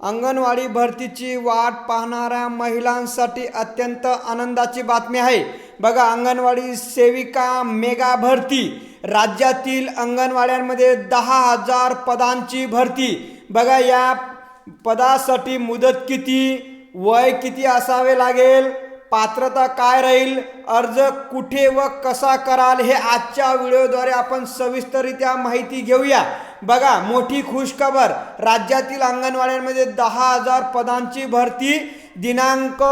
अंगणवाडी भरतीची वाट पाहणाऱ्या महिलांसाठी अत्यंत आनंदाची बातमी आहे. बघा अंगणवाडी सेविका मेगा भरती. राज्यातील अंगणवाड्यांमध्ये दहा हजार पदांची भरती. बघा या पदासाठी मुदत किती वय किती असावे लागेल पात्रता काय राहील अर्ज कुठे व कसा कराल हे आजच्या व्हिडिओद्वारे आपण सविस्तररित्या माहिती घेऊया. बघा मोठी खुशखबर. राज्यातील अंगणवाड्यांमध्ये दहा हजार पदांची भरती. दिनांक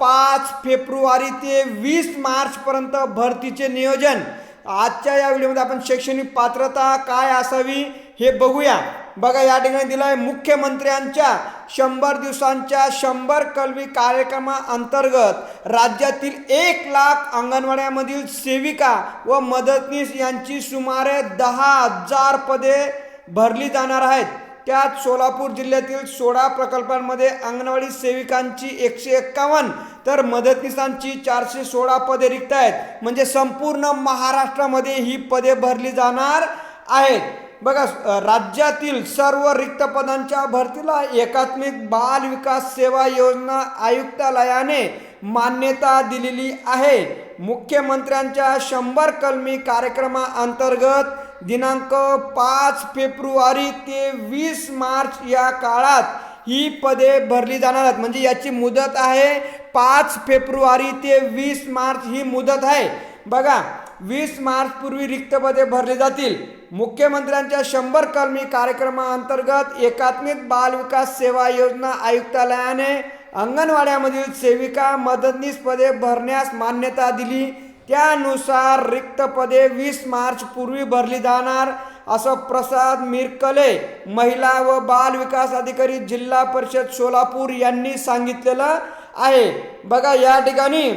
पाच फेब्रुवारी ते वीस मार्चपर्यंत भरतीचे नियोजन. आजच्या या व्हिडिओमध्ये आपण शैक्षणिक पात्रता काय असावी हे बघूया. बघा या ठिकाणी दिलं आहे मुख्यमंत्र्यांच्या शंभर दिवसांच्या शंभर कलमी कार्यक्रमाअंतर्गत राज्यातील एक लाख अंगणवाड्यामधील सेविका व मदतनीस यांची सुमारे दहा हजार पदे भरली जाणार आहेत. त्यात सोलापूर जिल्ह्यातील सोळा प्रकल्पांमध्ये अंगणवाडी सेविकांची एकशे एक्कावन्न तर मदतनीसांची चारशे सोळा पदे रिक्त आहेत. म्हणजे संपूर्ण महाराष्ट्रामध्ये ही पदे भरली जाणार आहेत. बघा राज्यातील सर्व रिक्त पदांच्या भरतीला एकात्मिक बाल विकास सेवा योजना आयुक्तालयाने मान्यता दिलेली आहे. मुख्यमंत्र्यांच्या शंभर कलमी कार्यक्रमाअंतर्गत दिनांक पाच फेब्रुवारी ते वीस मार्च या काळात ही पदे भरली जाणार आहेत. म्हणजे याची मुदत आहे पाच फेब्रुवारी ते वीस मार्च ही मुदत आहे. बघा वीस मार्च पूर्वी रिक्त पदे भरली जातील. मुख्यमंत्र्यांच्या शंभर कलमी कार्यक्रमाअंतर्गत एकात्मिक बाल विकास सेवा योजना आयुक्तालयाने अंगणवाड्यामधील सेविका मदतनीस पदे भरण्यास मान्यता दिली. त्यानुसार रिक्त पदे वीस मार्च पूर्वी भरली जाणार असं प्रसाद मिरकले महिला व बाल विकास अधिकारी जिल्हा परिषद सोलापूर यांनी सांगितलेलं आहे. बघा या ठिकाणी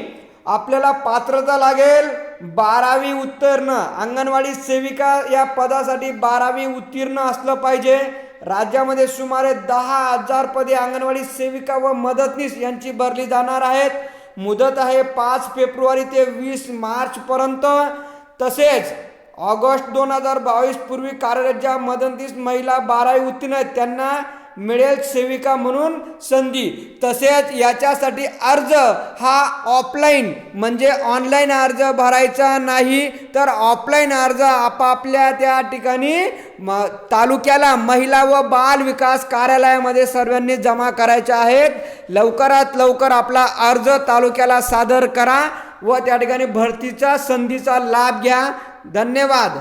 आपल्याला पात्रता लागेल बारावी उत्तीर्ण. अंगणवाडी सेविका या पदासाठी बारावी उत्तीर्ण असलं पाहिजे. राज्यामध्ये सुमारे दहा हजार पदे अंगणवाडी सेविका व मदतनीस यांची भरली जाणार आहेत. मुदत आहे पाच फेब्रुवारी ते वीस मार्चपर्यंत. तसेच ऑगस्ट दोन हजार बावीस पूर्वी कार्यरत ज्या मदतीस महिला बारावी उत्तीर्ण आहेत त्यांना मिळेल सेविका म्हणून संधी. तसेच याच्यासाठी अर्ज हा ऑफलाईन म्हणजे ऑनलाईन अर्ज भरायचा नाही तर ऑफलाईन अर्ज आपापल्या त्या ठिकाणी म तालुक्याला महिला व बाल विकास कार्यालयामध्ये सर्वांनी जमा करायचे आहेत. लवकरात लवकर आपला अर्ज तालुक्याला सादर करा व त्या ठिकाणी भरतीचा संधीचा लाभ घ्या. धन्यवाद.